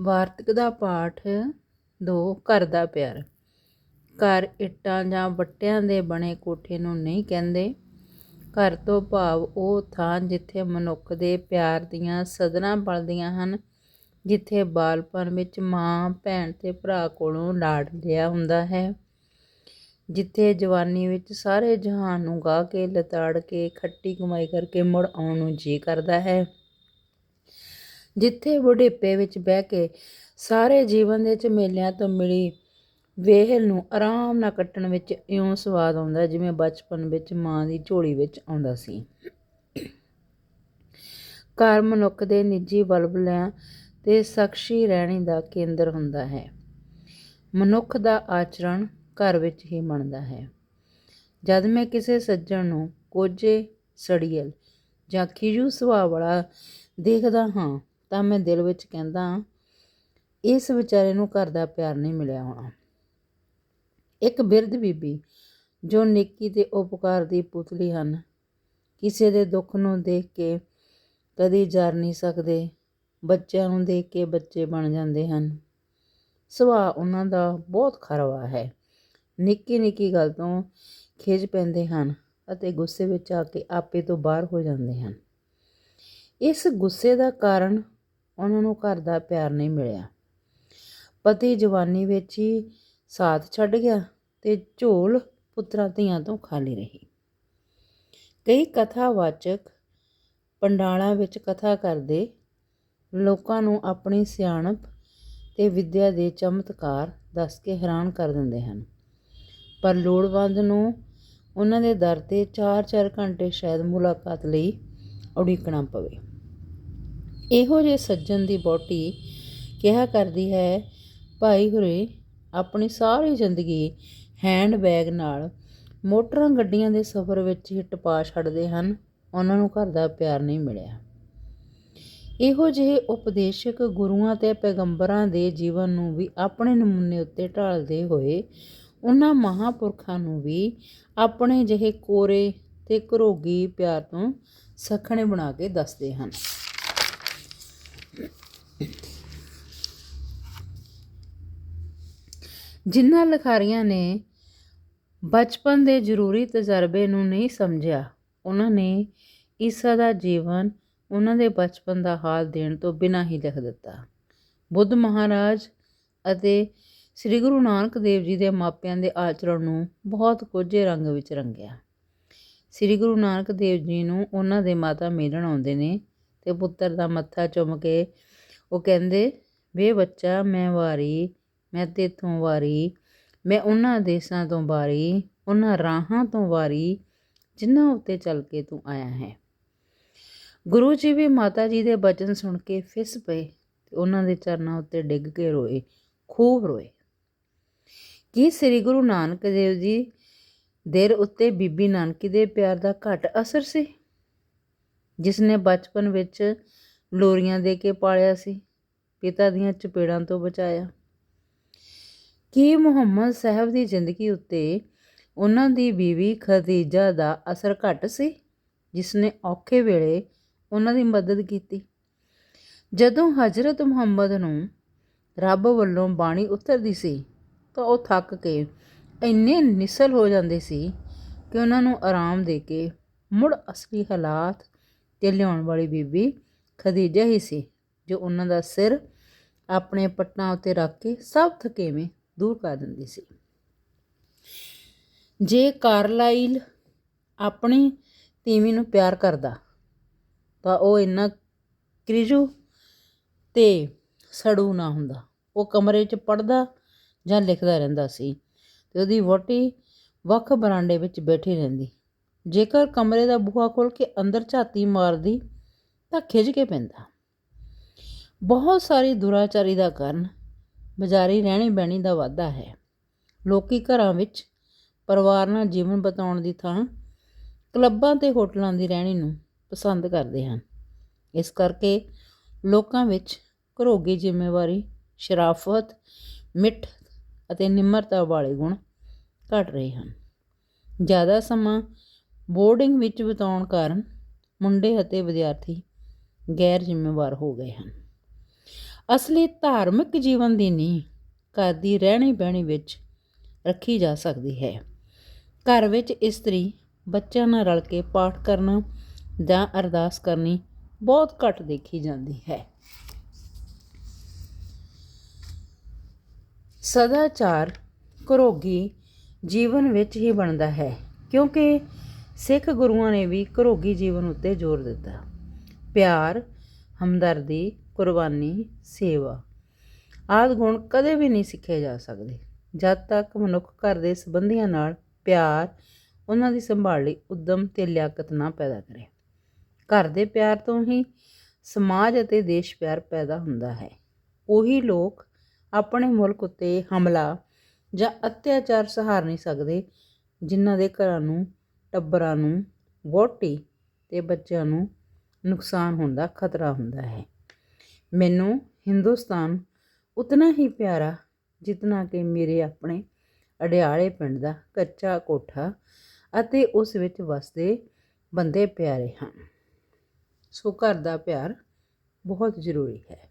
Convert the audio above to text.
ਵਾਰਤਕ ਦਾ ਪਾਠ ਦੋ, ਘਰ ਦਾ ਪਿਆਰ। ਘਰ ਇੱਟਾਂ ਜਾਂ ਵੱਟਿਆਂ ਦੇ ਬਣੇ ਕੋਠੇ ਨੂੰ ਨਹੀਂ ਕਹਿੰਦੇ। ਘਰ ਤੋਂ ਭਾਵ ਉਹ ਥਾਂ ਜਿੱਥੇ ਮਨੁੱਖ ਦੇ ਪਿਆਰ ਦੀਆਂ ਸਦਨਾਂ ਪਲਦੀਆਂ ਹਨ, ਜਿੱਥੇ ਬਾਲਪਨ ਵਿੱਚ ਮਾਂ, ਭੈਣ ਤੇ ਭਰਾ ਕੋਲੋਂ ਲਾਡ ਲਿਆ ਹੁੰਦਾ ਹੈ। ਜਿੱਥੇ ਜਵਾਨੀ ਵਿੱਚ ਸਾਰੇ ਜਹਾਨ ਨੂੰ ਗਾ ਕੇ, ਲਤਾੜ ਕੇ, ਖੱਟੀ ਕਮਾਈ ਕਰਕੇ ਮੁੜ ਆਉਣ ਨੂੰ ਜੀ ਕਰਦਾ ਹੈ। ਜਿੱਥੇ ਬੁਢੇਪੇ ਵਿੱਚ ਬਹਿ ਕੇ ਸਾਰੇ ਜੀਵਨ ਦੇ ਝਮੇਲਿਆਂ ਤੋਂ ਮਿਲੀ ਵੇਹਲ ਨੂੰ ਆਰਾਮ ਨਾਲ ਕੱਟਣ ਵਿੱਚ ਇਉਂ ਸਵਾਦ ਆਉਂਦਾ ਜਿਵੇਂ ਬਚਪਨ ਵਿੱਚ ਮਾਂ ਦੀ ਝੋਲੀ ਵਿੱਚ ਆਉਂਦਾ ਸੀ। ਘਰ ਮਨੁੱਖ ਦੇ ਨਿੱਜੀ ਬਲਬਲਿਆਂ ਤੇ ਸ਼ਖਸੀ ਰਹਿਣੀ ਦਾ ਕੇਂਦਰ ਹੁੰਦਾ ਹੈ। ਮਨੁੱਖ ਦਾ ਆਚਰਣ ਘਰ ਵਿੱਚ ਹੀ ਬਣਦਾ ਹੈ। ਜਦ ਮੈਂ ਕਿਸੇ ਸੱਜਣ ਨੂੰ ਕੋਝੇ, ਸੜੀਅਲ ਜਾਂ ਖਿਜੂ ਸੁਭਾਅ ਵਾਲਾ ਦੇਖਦਾ ਹਾਂ ਤਾਂ ਮੈਂ ਦਿਲ ਵਿੱਚ ਕਹਿੰਦਾ ਇਸ ਵਿਚਾਰੇ ਨੂੰ ਘਰ ਦਾ ਪਿਆਰ ਨਹੀਂ ਮਿਲਿਆ ਹੋਣਾ। ਇੱਕ ਬਿਰਧ ਬੀਬੀ, ਜੋ ਨੇਕੀ ਤੇ ਉਪਕਾਰ ਦੀ ਪੁਤਲੀ ਹਨ, ਕਿਸੇ ਦੇ ਦੁੱਖ ਨੂੰ ਦੇਖ ਕੇ ਕਦੀ ਜਰ ਨਹੀਂ ਸਕਦੇ, ਬੱਚਿਆਂ ਨੂੰ ਦੇਖ ਕੇ ਬੱਚੇ ਬਣ ਜਾਂਦੇ ਹਨ। ਸੁਭਾਅ ਉਹਨਾਂ ਦਾ ਬਹੁਤ ਖਰਵਾ ਹੈ। ਨਿੱਕੀ ਨਿੱਕੀ ਗੱਲ ਤੋਂ ਖਿਜ ਪੈਂਦੇ ਹਨ ਅਤੇ ਗੁੱਸੇ ਵਿੱਚ ਆ ਕੇ ਆਪੇ ਤੋਂ ਬਾਹਰ ਹੋ ਜਾਂਦੇ ਹਨ। ਇਸ ਗੁੱਸੇ ਦਾ ਕਾਰਨ ਉਹਨਾਂ ਨੂੰ ਘਰ ਦਾ ਪਿਆਰ ਨਹੀਂ ਮਿਲਿਆ। ਪਤੀ ਜਵਾਨੀ ਵਿੱਚ ਹੀ ਸਾਥ ਛੱਡ ਗਿਆ ਤੇ ਝੋਲ ਪੁੱਤਰਾਂ ਧੀਆਂ ਤੋਂ ਖਾਲੀ ਰਹੀ। ਕਈ ਕਥਾਵਾਚਕ ਪੰਡਾਲਾਂ ਵਿੱਚ ਕਥਾ ਕਰਦੇ ਲੋਕਾਂ ਨੂੰ ਆਪਣੀ ਸਿਆਣਪ ਤੇ ਵਿੱਦਿਆ ਦੇ ਚਮਤਕਾਰ ਦੱਸ ਕੇ ਹੈਰਾਨ ਕਰ ਦਿੰਦੇ ਹਨ। ਪਰ ਲੋੜਵੰਦ ਨੂੰ ਉਹਨਾਂ ਦੇ ਦਰ ਤੇ 4-4 ਘੰਟੇ ਸ਼ਾਇਦ ਮੁਲਾਕਾਤ ਲਈ ਉਡੀਕਣਾ ਪਵੇ। ਇਹੋ ਜਿਹੇ ਸੱਜਣ ਦੀ ਬੋਟੀ ਕਿਹਾ ਕਰਦੀ ਹੈ, ਭਾਈ ਹੁਰੇ, ਆਪਣੀ ਸਾਰੀ ਜ਼ਿੰਦਗੀ ਹੈਂਡ ਬੈਗ ਨਾਲ ਮੋਟਰਾਂ ਗੱਡੀਆਂ ਦੇ ਸਫ਼ਰ ਵਿੱਚ ਹੀ ਟਪਾ ਛੱਡਦੇ ਹਨ। ਉਹਨਾਂ ਨੂੰ ਘਰ ਦਾ ਪਿਆਰ ਨਹੀਂ ਮਿਲਿਆ। ਇਹੋ ਜਿਹੇ ਉਪਦੇਸ਼ਕ ਗੁਰੂਆਂ ਤੇ ਪੈਗੰਬਰਾਂ ਦੇ ਜੀਵਨ ਨੂੰ ਵੀ ਆਪਣੇ ਨਮੂਨੇ ਉੱਤੇ ਢਾਲਦੇ ਹੋਏ, ਉਹਨਾਂ ਮਹਾਪੁਰਖਾਂ ਨੂੰ ਵੀ ਆਪਣੇ ਜਿਹੇ ਕੋਰੇ ਤੇ ਘਰੋਗੀ ਪਿਆਰ ਤੋਂ ਸਖਣੇ ਬਣਾ ਕੇ ਦੱਸਦੇ ਹਨ। ਜਿਨ੍ਹਾਂ ਲਿਖਾਰੀਆਂ ਨੇ ਬਚਪਨ ਦੇ ਜ਼ਰੂਰੀ ਤਜਰਬੇ ਨੂੰ ਨਹੀਂ ਸਮਝਿਆ, ਉਹਨਾਂ ਨੇ ਈਸਾ ਦਾ ਜੀਵਨ ਉਹਨਾਂ ਦੇ ਬਚਪਨ ਦਾ ਹਾਲ ਦੇਣ ਤੋਂ ਬਿਨਾਂ ਹੀ ਲਿਖ ਦਿੱਤਾ। ਬੁੱਧ ਮਹਾਰਾਜ ਅਤੇ ਸ੍ਰੀ ਗੁਰੂ ਨਾਨਕ ਦੇਵ ਜੀ ਦੇ ਮਾਪਿਆਂ ਦੇ ਆਚਰਣ ਨੂੰ ਬਹੁਤ ਕੋਝੇ ਰੰਗ ਵਿੱਚ ਰੰਗਿਆ। ਸ੍ਰੀ ਗੁਰੂ ਨਾਨਕ ਦੇਵ ਜੀ ਨੂੰ ਉਹਨਾਂ ਦੇ ਮਾਤਾ ਮਿਲਣ ਆਉਂਦੇ ਨੇ ਤੇ ਪੁੱਤਰ ਦਾ ਮੱਥਾ ਚੁੰਮ ਕੇ ਉਹ ਕਹਿੰਦੇ, ਵੇ ਬੱਚਾ, ਮੈਂ ਵਾਰੀ, ਮੈਂ ਤੇਥੋਂ ਵਾਰੀ, ਮੈਂ ਉਹਨਾਂ ਦੇਸਾਂ ਤੋਂ ਵਾਰੀ, ਉਹਨਾਂ ਰਾਹਾਂ ਤੋਂ ਵਾਰੀ, ਜਿਨ੍ਹਾਂ ਉੱਤੇ ਚੱਲ ਕੇ ਤੂੰ ਆਇਆ ਹੈ। ਗੁਰੂ ਜੀ ਵੀ ਮਾਤਾ ਜੀ ਦੇ ਬਚਨ ਸੁਣ ਕੇ ਫਿਸ ਪਏ ਤੇ ਉਹਨਾਂ ਦੇ ਚਰਨਾਂ ਉੱਤੇ ਡਿੱਗ ਕੇ ਰੋਏ, ਖੂਬ ਰੋਏ। ਕੀ ਸ੍ਰੀ ਗੁਰੂ ਨਾਨਕ ਦੇਵ ਜੀ ਦੇਰ ਉੱਤੇ ਬੀਬੀ ਨਾਨਕੀ ਦੇ ਪਿਆਰ ਦਾ ਘੱਟ ਅਸਰ ਸੀ? ਜਿਸ ਨੇ ਬਚਪਨ ਵਿੱਚ ਲੋਰੀਆਂ ਦੇ ਕੇ ਪਾਲਿਆ ਸੀ, ਪਿਤਾ ਦੀਆਂ ਚਪੇੜਾਂ ਤੋਂ ਬਚਾਇਆ। ਕੀ ਮੁਹੰਮਦ ਸਾਹਿਬ ਦੀ ਜ਼ਿੰਦਗੀ ਉੱਤੇ ਉਹਨਾਂ ਦੀ ਬੀਵੀ ਖਦੀਜਾ ਦਾ ਅਸਰ ਘੱਟ ਸੀ ਜਿਸ ਨੇ ਔਖੇ ਵੇਲੇ ਉਹਨਾਂ ਦੀ ਮਦਦ ਕੀਤੀ? ਜਦੋਂ ਹਜ਼ਰਤ ਮੁਹੰਮਦ ਨੂੰ ਰੱਬ ਵੱਲੋਂ ਬਾਣੀ ਉਤਰਦੀ ਸੀ, ਤਾਂ ਉਹ ਥੱਕ ਕੇ ਇੰਨੇ ਨਿਸਲ ਹੋ ਜਾਂਦੇ ਸੀ ਕਿ ਉਹਨਾਂ ਨੂੰ ਆਰਾਮ ਦੇ ਕੇ ਮੁੜ ਅਸਲੀ ਹਾਲਾਤ ਤੇ ਲਿਆਉਣ ਵਾਲੀ ਬੀਬੀ ਖਦੀਜਾ ਹੀ ਸੀ, ਜੋ ਉਹਨਾਂ ਦਾ ਸਿਰ ਆਪਣੇ ਪੱਟਾਂ ਉੱਤੇ ਰੱਖ ਕੇ ਸਭ ਥਕੇਵੇਂ ਦੂਰ ਕਰ ਦਿੰਦੀ ਸੀ। ਜੇ ਕਾਰਲਾਈਲ ਆਪਣੀ ਤੀਵੀਂ ਨੂੰ ਪਿਆਰ ਕਰਦਾ, ਤਾਂ ਉਹ ਇੰਨਾ ਕ੍ਰਿਜੂ ਤੇ ਸੜੂ ਨਾ ਹੁੰਦਾ। ਉਹ ਕਮਰੇ 'ਚ ਪੜਦਾ ਜਾਂ ਲਿਖਦਾ ਰਹਿੰਦਾ ਸੀ ਤੇ ਉਹਦੀ ਵੋਟੀ ਵੱਖ ਬਰਾਂਡੇ ਵਿੱਚ ਬੈਠੀ ਰਹਿੰਦੀ। ਜੇਕਰ ਕਮਰੇ ਦਾ ਬੂਹਾ ਖੋਲ ਕੇ ਅੰਦਰ ਝਾਤੀ ਮਾਰਦੀ ਤਾਂ ਖਿਜ ਕੇ ਪੈਂਦਾ। ਬਹੁਤ ਸਾਰੀ ਦੁਰਾਚਾਰੀ ਦਾ ਕਾਰਨ ਬਾਜ਼ਾਰੀ ਰਹਿਣੀ ਬਹਿਣੀ ਦਾ ਵਾਧਾ ਹੈ। ਲੋਕੀ ਘਰਾਂ ਵਿੱਚ ਪਰਿਵਾਰ ਨਾਲ ਜੀਵਨ ਬਿਤਾਉਣ ਦੀ ਥਾਂ ਕਲੱਬਾਂ ਤੇ ਹੋਟਲਾਂ ਦੀ ਰਹਿਣੀ ਨੂੰ ਪਸੰਦ ਕਰਦੇ ਹਨ। ਇਸ ਕਰਕੇ ਲੋਕਾਂ ਵਿੱਚ ਘਰੋਗੀ ਜ਼ਿੰਮੇਵਾਰੀ, ਸ਼ਰਾਫਤ, ਮਿੱਠ ਅਤੇ ਨਿਮਰਤਾ ਵਾਲੇ ਗੁਣ ਘਟ ਰਹੇ ਹਨ। ਜ਼ਿਆਦਾ ਸਮਾਂ ਬੋਰਡਿੰਗ ਵਿੱਚ ਬਿਤਾਉਣ ਕਾਰਨ ਮੁੰਡੇ ਅਤੇ ਵਿਦਿਆਰਥੀ ਗੈਰ ਜ਼ਿੰਮੇਵਾਰ ਹੋ ਗਏ ਹਨ। ਅਸਲੀ ਧਾਰਮਿਕ ਜੀਵਨ ਦੀ ਨੀਂਹ ਘਰ ਦੀ ਰਹਿਣੀ ਬਹਿਣੀ ਵਿੱਚ ਰੱਖੀ ਜਾ ਸਕਦੀ ਹੈ। ਘਰ ਵਿੱਚ ਇਸਤਰੀ ਬੱਚਿਆਂ ਨਾਲ ਰਲ ਕੇ ਪਾਠ ਕਰਨਾ ਜਾਂ ਅਰਦਾਸ ਕਰਨੀ ਬਹੁਤ ਘੱਟ ਦੇਖੀ ਜਾਂਦੀ ਹੈ। ਸਦਾਚਾਰ ਘਰੋਗੀ ਜੀਵਨ ਵਿੱਚ ਹੀ ਬਣਦਾ ਹੈ ਕਿਉਂਕਿ ਸਿੱਖ ਗੁਰੂਆਂ ਨੇ ਵੀ ਘਰੋਗੀ ਜੀਵਨ ਉੱਤੇ ਜ਼ੋਰ ਦਿੱਤਾ। ਪਿਆਰ, ਹਮਦਰਦੀ, ਕੁਰਬਾਨੀ, ਸੇਵਾ। ਆਦਿ ਗੁਣ ਕਦੇ ਵੀ ਨਹੀਂ ਸਿੱਖੇ ਜਾ ਸਕਦੇ। ਜਦ ਤੱਕ ਮਨੁੱਖ ਘਰ ਦੇ ਸੰਬੰਧੀਆਂ ਨਾਲ ਪਿਆਰ, ਉਹਨਾਂ ਦੀ ਸੰਭਾਲ ਲਈ ਉਦਮ ਤੇ ਲਿਆਕਤ ਨਾ ਪੈਦਾ ਕਰੇ। ਘਰ ਦੇ ਪਿਆਰ ਤੋਂ ਹੀ ਸਮਾਜ ਅਤੇ ਦੇਸ਼ ਪਿਆਰ ਪੈਦਾ ਹੁੰਦਾ ਹੈ। ਉਹੀ ਲੋਕ ਆਪਣੇ ਮੁਲਕ ਉੱਤੇ ਹਮਲਾ ਜਾਂ ਅਤਿਆਚਾਰ ਸਹਾਰ ਨਹੀਂ ਸਕਦੇ, ਜਿਨ੍ਹਾਂ ਦੇ ਘਰਾਂ ਨੂੰ, ਟੱਬਰਾਂ ਨੂੰ ਵੋਟੀ ਤੇ ਬੱਚਿਆਂ ਨੂੰ ਨੁਕਸਾਨ ਹੁੰਦਾ, ਖਤਰਾ ਹੁੰਦਾ ਹੈ। ਮੈਨੂੰ ਹਿੰਦੁਸਤਾਨ ਉਤਨਾ ਹੀ ਪਿਆਰਾ ਜਿਤਨਾ ਕਿ ਮੇਰੇ ਆਪਣੇ ਅਡਿਆਲੇ ਪਿੰਡ ਦਾ ਕੱਚਾ ਕੋਠਾ ਅਤੇ ਉਸ ਵਿੱਚ ਵਸਦੇ ਬੰਦੇ ਪਿਆਰੇ ਹਨ। ਸੋ ਘਰ ਦਾ ਪਿਆਰ ਬਹੁਤ ਜ਼ਰੂਰੀ ਹੈ।